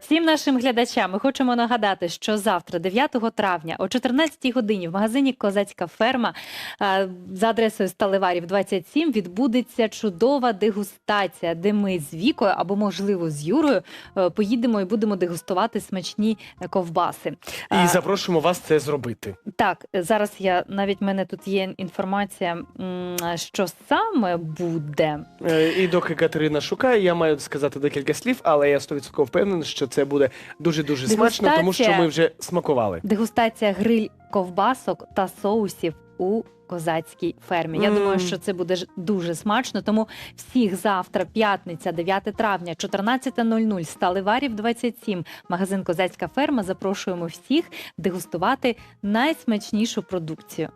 Всім нашим глядачам ми хочемо нагадати, що завтра, 9 травня, о 14 годині, в магазині Козацька ферма е, за адресою Сталеварів 27 відбудеться чудова дегустація, де ми з Вікою або, можливо, з Юрою е, поїдемо і будемо дегустувати смачні е, ковбаси. І запрошуємо вас це зробити. Так, зараз я навіть в мене тут є інформація, м, що саме буде. Е, І доки Катерина шукає, я маю сказати декілька слів, але я 100% впевнений, що це буде дуже-дуже смачно, тому що ми вже смакували. Дегустація гриль ковбасок та соусів у козацькій фермі. Я думаю, що це буде ж дуже смачно. Тому всіх завтра, п'ятниця, 9 травня, 14.00, Сталеварів 27, магазин Козацька ферма. Запрошуємо всіх дегустувати найсмачнішу продукцію.